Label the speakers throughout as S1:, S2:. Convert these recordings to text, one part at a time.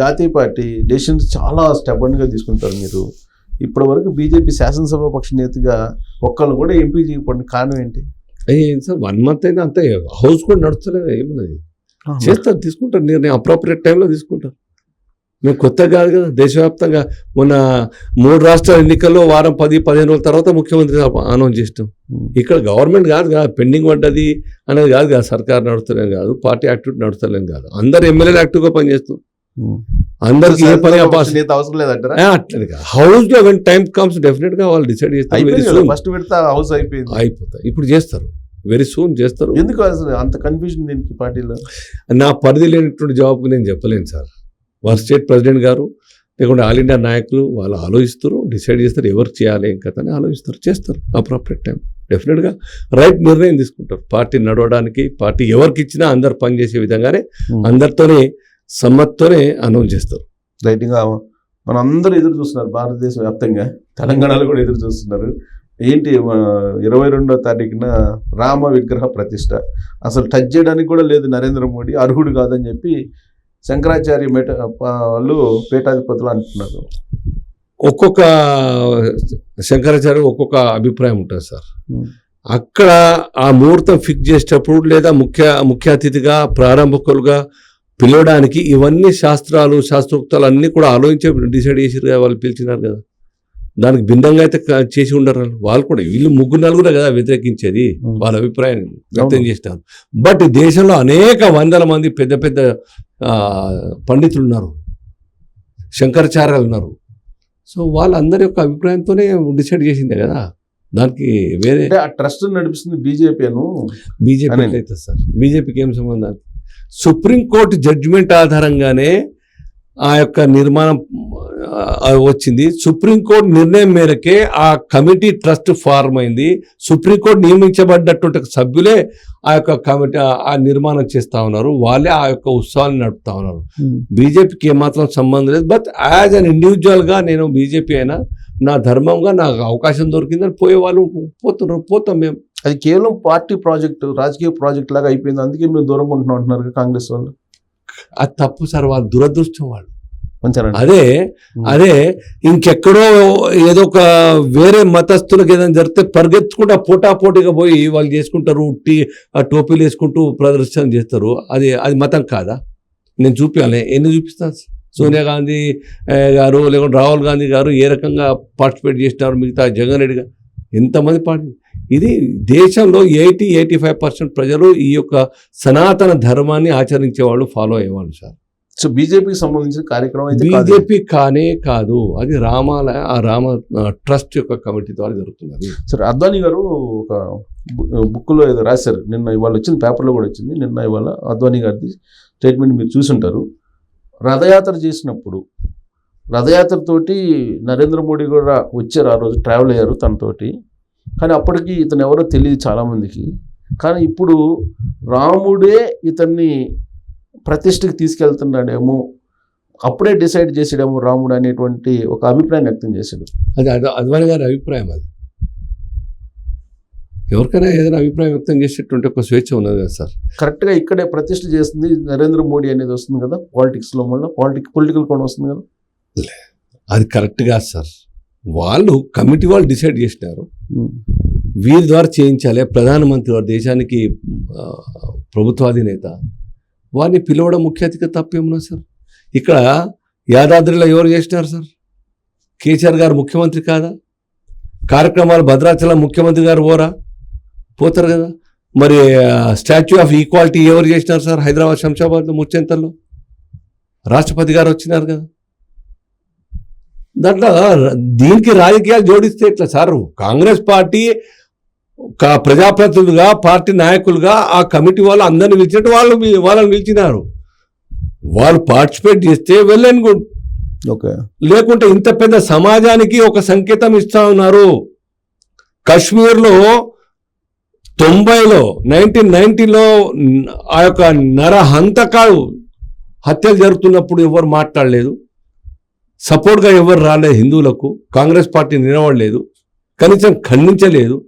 S1: జాతీయ party decisions చాలా స్టెబన్గా తీసుకుంటారు మీరు. ఇప్పటి వరకు బీజేపీ శాసనసభ పక్ష నేతగా ఒక్కళ్ళు కూడా ఎంపీ చేయకపోవడానికి కారణం ఏంటి?
S2: అయ్యే సార్ వన్ మంత్ అయితే అంతే హౌస్ కూడా నడుస్తలేదు ఏమున్నది? చేస్తారు తీసుకుంటారు నిర్ణయం అప్రోప్రియేట్ టైంలో తీసుకుంటారు మేము కొత్త కాదు కదా దేశవ్యాప్తంగా మొన్న మూడు రాష్ట్రాల ఎన్నికల్లో వారం పది పదిహేను రోజుల తర్వాత ముఖ్యమంత్రి అనౌన్స్ చేసినాం.
S1: ఉమ్.
S2: ఇక్కడ గవర్నమెంట్ కాదు కదా పెండింగ్ పడ్డది అనేది కాదు కదా సర్కార్ నడుస్తలేం కాదు పార్టీ యాక్టివిటీ నడుస్తలేం కాదు. అందరు ఎమ్మెల్యేలు యాక్టివ్గా పనిచేస్తాం. అందరికి ఏ పని
S1: అవసరం లేదంటారా?
S2: అట్లేదు హౌస్లో వెన్ టైం కమ్స్ డెఫినెట్గా వాళ్ళు డిసైడ్ చేస్తారు.
S1: ఫస్ట్ విడత హౌస్ అయిపోయింది.
S2: అయిపోతాయి. ఇప్పుడు చేస్తారు. వెరీ సూన్ చేస్తారు.
S1: ఎందుకు అంత కన్ఫ్యూజన్ దీనికి పార్టీలో?
S2: నా పరిధి లేనటువంటి జవాబు నేను చెప్పలేను సార్ వారి స్టేట్ ప్రెసిడెంట్ గారు లేకుంటే ఆల్ ఇండియా నాయకులు వాళ్ళు ఆలోచిస్తారు డిసైడ్ చేస్తారు ఎవరు చేయాలి ఏం కథ అని ఆలోచిస్తారు చేస్తారు. అప్రాపరేట్ టైం డెఫినెట్గా రైట్ నిర్ణయం తీసుకుంటారు. పార్టీ నడవడానికి పార్టీ ఎవరికి ఇచ్చినా అందరు పనిచేసే విధంగానే అందరితోనే సమ్మత్తోనే అనౌన్స్ చేస్తారు.
S1: రైట్గా మన అందరూ ఎదురు చూస్తున్నారు భారతదేశ వ్యాప్తంగా. తెలంగాణలో కూడా ఎదురు చూస్తున్నారు. ఏంటి ఇరవై రెండో తారీఖున రామ విగ్రహ ప్రతిష్ట. అసలు టచ్ చేయడానికి కూడా లేదు నరేంద్ర మోడీ అర్హుడు కాదని చెప్పి శంకరాచార్య మేట వాళ్ళు పీఠాధిపతులు అంటున్నారు.
S2: ఒక్కొక్క శంకరాచార్య ఒక్కొక్క అభిప్రాయం ఉంటుంది సార్. అక్కడ ఆ ముహూర్తం ఫిక్స్ చేసేటప్పుడు లేదా ముఖ్య ముఖ్య అతిథిగా ప్రారంభకులుగా పిలవడానికి ఇవన్నీ శాస్త్రాలు శాస్త్రోక్తాలు అన్నీ కూడా ఆలోచించే డిసైడ్ చేసారు వాళ్ళు పిలిచినారు కదా. దానికి భిన్నంగా అయితే చేసి ఉండరు వాళ్ళు. కూడా వీళ్ళు ముగ్గురు నలుగురే కదా వ్యతిరేకించేది వాళ్ళ అభిప్రాయం వ్యక్తం. చేసినారు. బట్ దేశంలో అనేక వందల మంది పెద్ద పెద్ద పండితులు ఉన్నారు. శంకరాచార్యాలు ఉన్నారు. సో వాళ్ళందరి యొక్క అభిప్రాయంతోనే డిసైడ్ చేసిందే కదా. దానికి వేరే
S1: ట్రస్ట్ నడిపిస్తుంది బీజేపీ
S2: బీజేపీ. అయితే సార్. బీజేపీకి ఏం సంబంధం? సుప్రీంకోర్టు జడ్జిమెంట్ ఆధారంగానే ఆ యొక్క నిర్మాణం వచ్చింది. సుప్రీంకోర్టు నిర్ణయం మేరకే ఆ కమిటీ ట్రస్ట్ ఫార్మ్ అయింది. సుప్రీంకోర్టు నియమించబడ్డటువంటి సభ్యులే ఆ యొక్క కమిటీ ఆ- ఆ నిర్మాణం చేస్తా ఉన్నారు. వాళ్ళే ఆ యొక్క ఉత్సవాన్ని నడుపుతా ఉన్నారు. బీజేపీకి ఏమాత్రం సంబంధం లేదు. బట్ యాజ్ అన్ ఇండివిజువల్గా నేను బీజేపీ అయినా నా ధర్మంగా నాకు అవకాశం దొరికిందని పోయే వాళ్ళు పోతున్నారు. పోతాం మేము.
S1: అది కేవలం పార్టీ ప్రాజెక్ట్ రాజకీయ ప్రాజెక్ట్ లాగా అయిపోయింది. అందుకే మేము దూరంగా ఉంటున్నాం అంటున్నారు కాంగ్రెస్ వాళ్ళు.
S2: అది తప్పు సార్ వాళ్ళ దురదృష్టం వాళ్ళు. అదే అదే ఇంకెక్కడో ఏదో ఒక వేరే మతస్థులకు ఏదైనా జరిగితే పరిగెత్తుకుంటూ పోటా పోటీగా పోయి వాళ్ళు చేసుకుంటారు టీ ఆ టోపీలు వేసుకుంటూ ప్రదర్శన చేస్తారు. అది అది మతం కాదా? నేను చూపించాలి ఎన్ని చూపిస్తాను సోనియా గాంధీ గారు లేకుంటే రాహుల్ గాంధీ గారు ఏ రకంగా పార్టిసిపేట్ చేసినారు? మిగతా జగన్ రెడ్డి గారు? ఎంతమంది పార్టీ ఇది దేశంలో ఎయిటీ ఎయిటీ ఫైవ్ పర్సెంట్ ప్రజలు ఈ యొక్క సనాతన ధర్మాన్ని ఆచరించే వాళ్ళు ఫాలో అయ్యేవాళ్ళు సార్.
S1: సో బీజేపీకి సంబంధించిన కార్యక్రమం అయితే.
S2: బీజేపీ కానే కాదు అది రామాల ఆ రామ ట్రస్ట్ యొక్క కమిటీ ద్వారా జరుగుతున్నది.
S1: సరే అద్వానీ గారు ఒక బుక్లో ఏదో రాశారు. నిన్న ఇవాళ వచ్చింది పేపర్లో కూడా వచ్చింది. నిన్న ఇవాళ అద్వానీ గారిది స్టేట్మెంట్ మీరు చూసుంటారు. రథయాత్ర చేసినప్పుడు రథయాత్రతోటి నరేంద్ర మోడీ కూడా వచ్చారు ఆ రోజు ట్రావెల్ అయ్యారు తనతోటి. కానీ అప్పటికి ఇతను ఎవరో తెలియదు చాలామందికి. కానీ ఇప్పుడు రాముడే ఇతన్ని ప్రతిష్టకి తీసుకెళ్తున్నాడేమో అప్పుడే డిసైడ్ చేసాడేమో రాముడు అనేటువంటి ఒక అభిప్రాయం వ్యక్తం చేశాడు.
S2: అది అద- అద్వాని గారి అభిప్రాయం అది. ఎవరికైనా ఏదైనా అభిప్రాయం వ్యక్తం చేసేటువంటి ఒక స్వేచ్ఛ ఉన్నది కదా సార్.
S1: కరెక్ట్గా ఇక్కడే ప్రతిష్ఠ చేస్తుంది నరేంద్ర మోడీ అనేది వస్తుంది కదా పాలిటిక్స్లో మళ్ళీ పాలిటిక్ పొలిటికల్ కూడా వస్తుంది కదా.
S2: అది కరెక్ట్ కాదు సార్. వాళ్ళు కమిటీ వాళ్ళు డిసైడ్ చేసినారు. వీరి ద్వారా చేయించాలి. ప్రధానమంత్రి వారు దేశానికి ప్రభుత్వాధినేత. వారిని పిలవడం ముఖ్య అతిథిగా తప్పేమన్నా సార్? ఇక్కడ యాదాద్రిలో ఎవరు చేసినారు సార్? కేసీఆర్ గారు ముఖ్యమంత్రి కాదా? కార్యక్రమాలు భద్రాచలం ముఖ్యమంత్రి గారు పోరా? పోతారు కదా. మరి స్టాచ్యూ ఆఫ్ ఈక్వాలిటీ ఎవరు చేసినారు సార్ హైదరాబాద్ శంషాబాద్ ముచ్చెంతల్లో రాష్ట్రపతి గారు వచ్చినారు కదా. దాంట్లో దీనికి రాజకీయాలు జోడిస్తే ఎట్లా సార్? కాంగ్రెస్ పార్టీ ప్రజాప్రతినిధులుగా పార్టీ నాయకులుగా ఆ కమిటీ వాళ్ళు అందరిని పిలిచినట్టు వాళ్ళు వాళ్ళని పిలిచినారు. వాళ్ళు పార్టిసిపేట్ చేస్తే వెల్ అండ్ గుడ్.
S1: ఓకే.
S2: లేకుంటే ఇంత పెద్ద సమాజానికి ఒక సంకేతం ఇస్తా ఉన్నారు. కాశ్మీర్లో తొంభైలో నైన్టీన్ నైన్టీలో ఆ యొక్క నరహంతకాలు హత్యలు జరుగుతున్నప్పుడు ఎవరు మాట్లాడలేదు. సపోర్ట్గా ఎవరు రాలేదు హిందువులకు కాంగ్రెస్ పార్టీ నిలబడలేదు కనీసం ఖండించలేదు.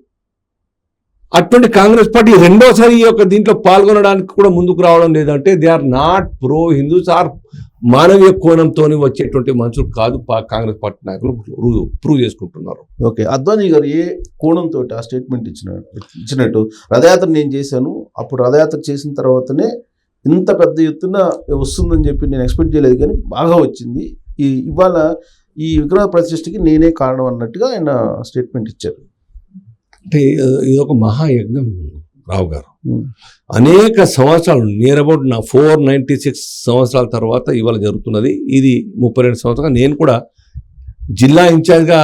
S2: అటువంటి కాంగ్రెస్ పార్టీ రెండోసారి ఈ యొక్క దీంట్లో పాల్గొనడానికి కూడా ముందుకు రావడం లేదంటే they are not pro Hindus are మానవీయ కోణంతో వచ్చేటువంటి మనుషులు కాదు పా- కాంగ్రెస్ పార్టీ నాయకులు ప్రూవ్ ప్రూవ్ చేసుకుంటున్నారు.
S1: ఓకే. అద్వానీ గారు ఏ కోణంతో ఆ స్టేట్మెంట్ ఇచ్చిన ఇచ్చినట్టు? రథయాత్ర నేను చేశాను. అప్పుడు రథయాత్ర చేసిన తర్వాతనే ఇంత పెద్ద ఎత్తున వస్తుందని చెప్పి నేను ఎక్స్పెక్ట్ చేయలేదు కానీ బాగా వచ్చింది. ఈ ఇవాళ ఈ విగ్రహ ప్రతిష్టకి నేనే కారణం అన్నట్టుగా ఆయన స్టేట్మెంట్ ఇచ్చారు.
S2: అంటే ఇది ఒక మహాయజ్ఞం రావు గారు. అనేక సంవత్సరాలు నియర్ అబౌట్ నా ఫోర్ నైంటీ సిక్స్ సంవత్సరాల తర్వాత ఇవాళ జరుగుతున్నది. ఇది ముప్పై రెండు సంవత్సరాలు నేను కూడా జిల్లా ఇన్ఛార్జ్గా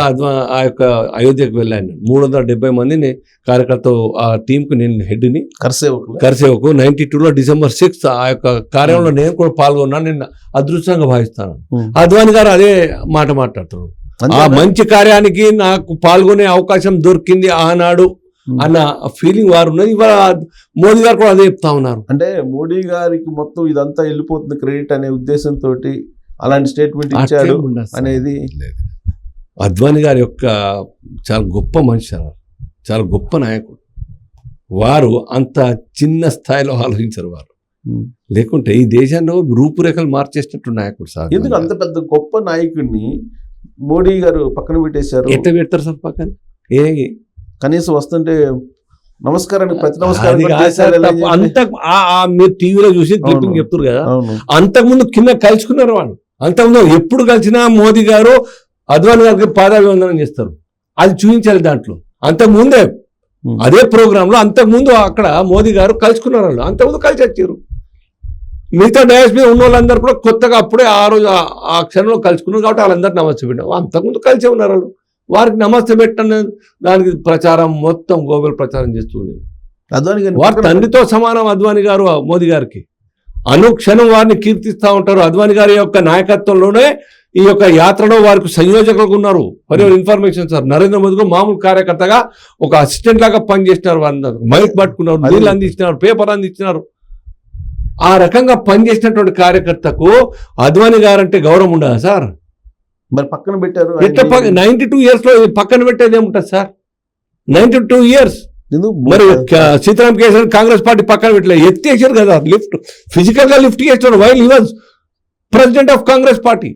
S2: ఆ యొక్క అయోధ్యకు వెళ్ళాను మూడు వందల డెబ్బై మందిని కార్యకర్త ఆ టీంకు నేను హెడ్ని
S1: కర్సేవకులు
S2: కరిసేవకు నైన్టీ టూలో డిసెంబర్ సిక్స్త్ ఆ యొక్క కార్యంలో నేను కూడా పాల్గొన్నాను నేను అదృష్టంగా భావిస్తాను. అద్వాని గారు అదే మాట మాట్లాడుతున్నారు ఆ? మంచి కార్యానికి నాకు పాల్గొనే అవకాశం దొరికింది ఆనాడు. అన్న ఫీలింగ్ వారు ఉన్నది ఇవాళ మోదీ గారు కూడా అదే చెప్తా ఉన్నారు
S1: అంటే మోడీ గారికి మొత్తం ఇదంతా వెళ్ళిపోతుంది క్రెడిట్ అనే ఉద్దేశంతో అలాంటి స్టేట్మెంట్ ఇచ్చాడు. అనేది
S2: లేదు. అద్వాని గారి యొక్క చాలా గొప్ప మనిషి సార్ చాలా గొప్ప నాయకుడు. వారు అంత చిన్న స్థాయిలో ఆలోచించరు వారు. లేకుంటే ఈ దేశాన్ని రూపురేఖలు మార్చేసినట్టు నాయకుడు సార్
S1: ఎందుకు అంత పెద్ద గొప్ప నాయకుడిని మోడీ గారు పక్కన పెట్టేశారు?
S2: ఎట్ట పెడతారు సార్ పక్కన? ఏ?
S1: కనీసం వస్తుంటే నమస్కారానికి ప్రతి నమస్కారం.
S2: అంత మీరు టీవీలో చూసి క్లిప్పింగ్. చెప్తారు కదా. అంతకుముందు కింద కలుసుకున్నారు వాళ్ళు. అంతకుముందు ఎప్పుడు కలిసినా మోదీ గారు అద్వాని గారికి పాదాభివందనం చేస్తారు. అది చూపించాలి దాంట్లో. అంతకుముందే. అదే ప్రోగ్రామ్లో అంతకుముందు అక్కడ మోదీ గారు కలుసుకున్నారు వాళ్ళు. అంతకుముందు కలిసి వచ్చారు. మిగతా డయాస్ మీద ఉన్న వాళ్ళందరూ కూడా కొత్తగా అప్పుడే ఆ రోజు ఆ- క్షణంలో కలుసుకున్నారు కాబట్టి వాళ్ళందరూ నమస్తే పెట్టారు అంతకుముందు కలిసే ఉన్నారు వాళ్ళు. వారికి నమస్తే పెట్టని దానికి ప్రచారం మొత్తం గోబెల్ ప్రచారం చేస్తుంది
S1: అద్వాని గారిని
S2: వారి తండ్రితో సమానం అద్వాని గారు మోదీ గారికి. అనుక్షణం వారిని కీర్తిస్తూ ఉంటారు. అద్వాని గారి యొక్క నాయకత్వంలోనే ఈ యొక్క యాత్రలో వారికి సంయోజకులుగా ఉన్నారు. For your information sir Narendra Modi మామూలు కార్యకర్తగా ఒక అసిస్టెంట్ లాగా పనిచేసినారు. వారందరూ మైక్ పట్టుకున్నారు
S1: అదే.
S2: నీళ్ళు అందించినారు పేపర్ అందించినారు. ఆ రకంగా పనిచేసినటువంటి కార్యకర్తకు అద్వాని గారు అంటే గౌరవం ఉండదా సార్?
S1: మరి పక్కన పెట్టారు.
S2: ఎట్లా నైన్టీ టూ ఇయర్స్లో పక్కన పెట్టేది ఏముంటుంది సార్? నైన్టీ టూ ఇయర్స్ మరి సీతారాం కేసీఆర్ కాంగ్రెస్ పార్టీ పక్కన పెట్టలేదు ఎత్తేసారు కదా లిఫ్ట్. ఫిజికల్గా లిఫ్ట్ చేస్తారు while he was president of Congress party.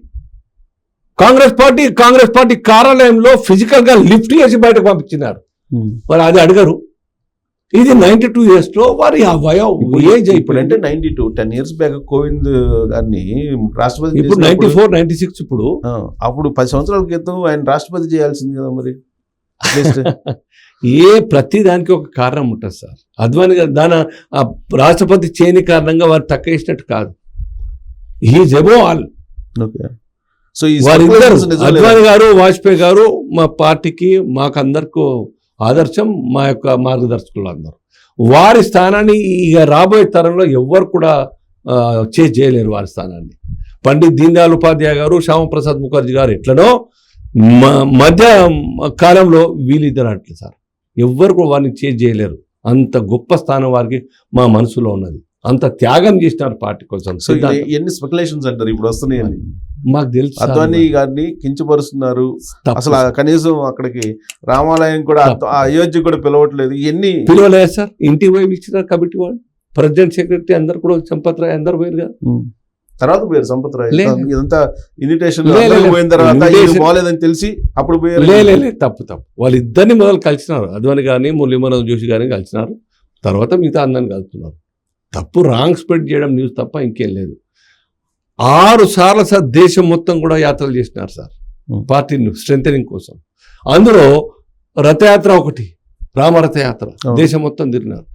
S2: Congress party Congress party కార్యాలయంలో ఫిజికల్గా లిఫ్ట్ చేసి బయటకు పంపించినారు.
S1: ఉమ్.
S2: మరి అది అడగరు. ఇది నైన్టీ టూ ఇయర్స్లో వారి ఆ వయం
S1: ఇప్పుడు
S2: ఏజ్
S1: ఇప్పుడు అంటే ninety two ten years back Kovind garu రాష్ట్రపతి
S2: ఇప్పుడు నైన్టీ ఫోర్ నైన్టీ సిక్స్ ఇప్పుడు
S1: అప్పుడు పది సంవత్సరాల క్రితం ఆయన రాష్ట్రపతి చేయాల్సింది కదా మరి.
S2: ఏ ప్రతి దానికి ఒక కారణం ఉంటుంది సార్. అద్వాని గారు దాని రాష్ట్రపతి చేయని కారణంగా వారు తక్కువేసినట్టు కాదు. He's above all
S1: okay so
S2: వారిద్దరు? అద్వాని గారు వాజ్పేయి గారు మా పార్టీకి మాకు అందరికీ ఆదర్శం మా యొక్క మార్గదర్శకులు అందరు. వారి స్థానాన్ని ఇక రాబోయే తరంలో ఎవ్వరు కూడా చేజ్ చేయలేరు వారి స్థానాన్ని. పండిత్ దీన్ దయాళ్ ఉపాధ్యాయ గారు శ్యామప్రసాద్ ముఖర్జీ గారు ఎట్లనో మ- మధ్య కాలంలో వీళ్ళిద్దరు అట్లే సార్. ఎవ్వరు కూడా వారిని చేజ్ చేయలేరు. అంత గొప్ప స్థానం వారికి మా మనసులో ఉన్నది. అంత త్యాగం చేసినారు పార్టీ కోసం.
S1: సో ఎన్ని స్పెక్యులేషన్స్ అంటారు? ఇప్పుడు వస్తున్నాయని
S2: మాకు తెలుసు
S1: అద్వానీ గారిని కించపరుస్తున్నారు. అసలు కనీసం అక్కడికి రామాలయం కూడా అయోధ్య కూడా పిలవట్లేదు. ఇవన్నీ
S2: పిలవలేదు సార్. ఇంటికి పోయి ఇచ్చినారు కమిటీ వాళ్ళు. ప్రెసిడెంట్ సెక్రటరీ అందరు కూడా సంపత్ రాయ్ అందరు పోయారు కదా.
S1: తర్వాత పోయారు సంపత్ రాయ్. ఇదంతా ఇన్విటేషన్. పోయిన తర్వాత బాగాలేదని తెలిసి అప్పుడు పోయారు.
S2: లే లే, లే. తప్పు తప్పు. వాళ్ళు ఇద్దరిని మొదలు కలిసినారు. అద్వాని కానీ మురళీమోహన్ జోషి గారిని కలిసినారు. తర్వాత మిగతా అందరిని కలుస్తున్నారు. తప్పు రాంగ్ స్ప్రెడ్ చేయడం న్యూస్ తప్ప ఇంకేం లేదు. ఆరు సార్లు సార్ దేశం మొత్తం కూడా యాత్రలు చేసినారు సార్. పార్టీని స్ట్రెంగ్ కోసం. అందులో రథయాత్ర ఒకటి రామరథయాత్ర. దేశం మొత్తం తిరిగినారు.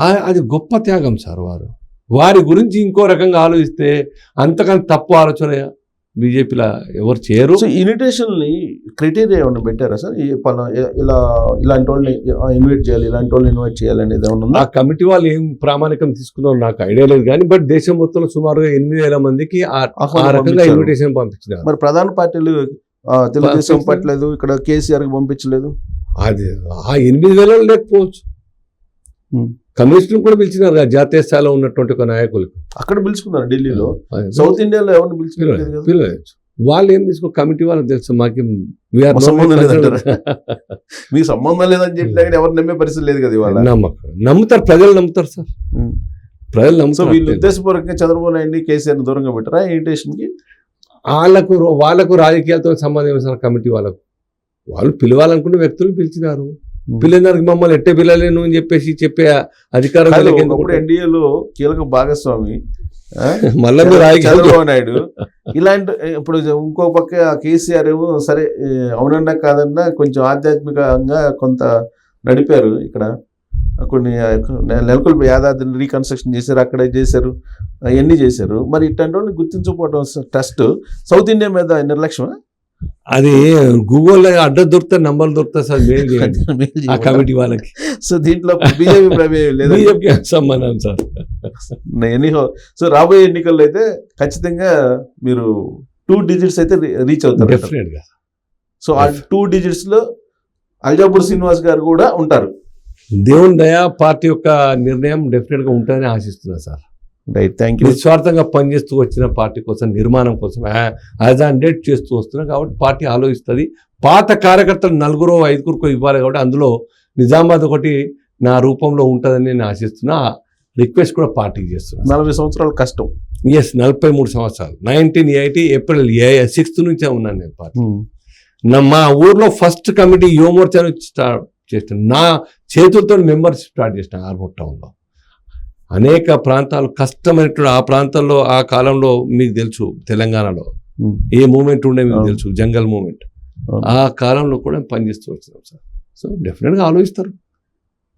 S2: అది గొప్ప త్యాగం సార్ వారు. వారి గురించి ఇంకో రకంగా ఆలోచిస్తే అంతకన్నా తప్పు ఆలోచన బీజేపీలో ఎవరు చేయరు
S1: సో ఇన్విటేషన్ని క్రైటీరియా ఏమైనా పెట్టారా సార్ పలా- ఇలా ఇలాంటి వాళ్ళని ఇన్వైట్ చేయాలి ఇలాంటి వాళ్ళని ఇన్వైట్ చేయాలి అనేది ఏమైనా ఉందా
S2: ఆ కమిటీ వాళ్ళు ఏం ప్రామాణికం తీసుకున్నారో నాకు ఐడియా లేదు కానీ బట్ దేశం మొత్తంలో సుమారుగా ఎనిమిది వేల మందికి ఆ రకంగా. ఇన్విటేషన్ పంపించినారు
S1: మరి ప్రధాన పార్టీలు తెలుగుదేశం. పట్టలేదు ఇక్కడ కేసీఆర్కి పంపించలేదు
S2: అది ఆ ఎనిమిది వేల లేకపోవచ్చు. కమ్యూనిస్టులు కూడా పిలిచినారు జాతీయ స్థాయిలో ఉన్నటువంటి ఒక నాయకులకు.
S1: అక్కడ పిలుచుకున్నారు ఢిల్లీలో. సౌత్ ఇండియాలో ఎవరిని
S2: పిలవచ్చు వాళ్ళు ఏం తీసుకో కమిటీ వాళ్ళకి తెలుసు మాకు
S1: మా సంబంధం లేదంటారా? మీకు సంబంధం లేదని చెప్పినా కానీ ఎవరు నమ్మే పరిస్థితి లేదు కదా ఇవాళ?
S2: నమ్మకం. నమ్ముతారు ప్రజలు నమ్ముతారు సార్. ప్రజలు నమ్ముతారు
S1: వీళ్ళు ఉద్దేశపూర్వకంగా చంద్రబాబు నాయుడిని కేసీఆర్ దూరంగా పెట్టారా? ఇన్విటేషన్కి
S2: వాళ్ళకు వాళ్ళకు రాజకీయాలతో సంబంధం సార్ కమిటీ వాళ్ళకు? వాళ్ళు పిలవాలనుకున్న వ్యక్తులు పిలిచినారు. పిల్లలకి మమ్మల్ని ఎట్టే పిల్లలేను అని చెప్పేసి చెప్పే అధికారం?
S1: ఎన్డీఏలో కీలక భాగస్వామి?
S2: మళ్ళా
S1: చంద్రబాబు నాయుడు. ఇలాంటి ఇప్పుడు ఇంకో పక్క కేసీఆర్ ఏమో సరే అవునన్నా కాదన్నా కొంచెం ఆధ్యాత్మికంగా కొంత నడిపారు ఇక్కడ. కొన్ని నెలకొల్పి యాదాద్రిని రీకన్స్ట్రక్షన్ చేశారు అక్కడే చేశారు అవన్నీ చేశారు. మరి ఇట్లాంటి గుర్తించకపోవడం ట్రస్ట్ సౌత్ ఇండియా మీద నిర్లక్ష్యం
S2: అది గూగుల్లో అడ్రస్ దొరికితే నంబర్ దొరికితే సార్ మెయిల్ చేయండి. ఆ కమిటీ వాళ్ళకి.
S1: సో దీంట్లో బీజేపీ ప్రమేయం లేదు?
S2: బీజేపీ సంబంధం సార్?
S1: ఎనీహో సో రాబోయే ఎన్నికల్లో అయితే ఖచ్చితంగా మీరు టూ డిజిట్స్ అయితే రీచ్ అవుతారు.
S2: డెఫినెట్గా.
S1: సో ఆ టూ డిజిట్స్లో అల్జాపూర్ శ్రీనివాస్ గారు కూడా ఉంటారు.
S2: దేవుని దయా పార్టీ యొక్క నిర్ణయం డెఫినెట్గా ఉంటుందని ఆశిస్తున్నా సార్.
S1: రైట్ థ్యాంక్ యూ
S2: నిస్వార్థంగా పనిచేస్తూ వచ్చిన పార్టీ కోసం నిర్మాణం కోసం యాజ్ ఆన్ డేట్ చేస్తూ వస్తున్నా కాబట్టి పార్టీ ఆలోచిస్తుంది. పాత కార్యకర్తలు నలుగురు ఐదుగురుకో ఇవ్వాలి కాబట్టి అందులో నిజామాబాద్ ఒకటి నా రూపంలో ఉంటుందని నేను ఆశిస్తున్నా. రిక్వెస్ట్ కూడా పార్టీకి చేస్తున్నా.
S1: నలభై సంవత్సరాల కష్టం.
S2: ఎస్ నలభై మూడు సంవత్సరాలు. Nineteen eighty April uh sixth నుంచే ఉన్నాను నేను పార్టీ. నా మా ఊర్లో ఫస్ట్ కమిటీ యువమోర్చా నుంచి స్టార్ట్ చేసిన నా చేతులతో మెంబర్షిప్ స్టార్ట్ చేసిన ఆర్మూర్ టౌన్లో అనేక ప్రాంతాలు కష్టమైనటువంటి ఆ ప్రాంతాల్లో ఆ కాలంలో మీకు తెలుసు తెలంగాణలో. ఏ మూమెంట్ ఉండే మీకు. తెలుసు? Jungle movement. ఆ కాలంలో కూడా పనిచేస్తూ వచ్చినాం సార్. సో డెఫినెట్గా ఆలోచిస్తారు.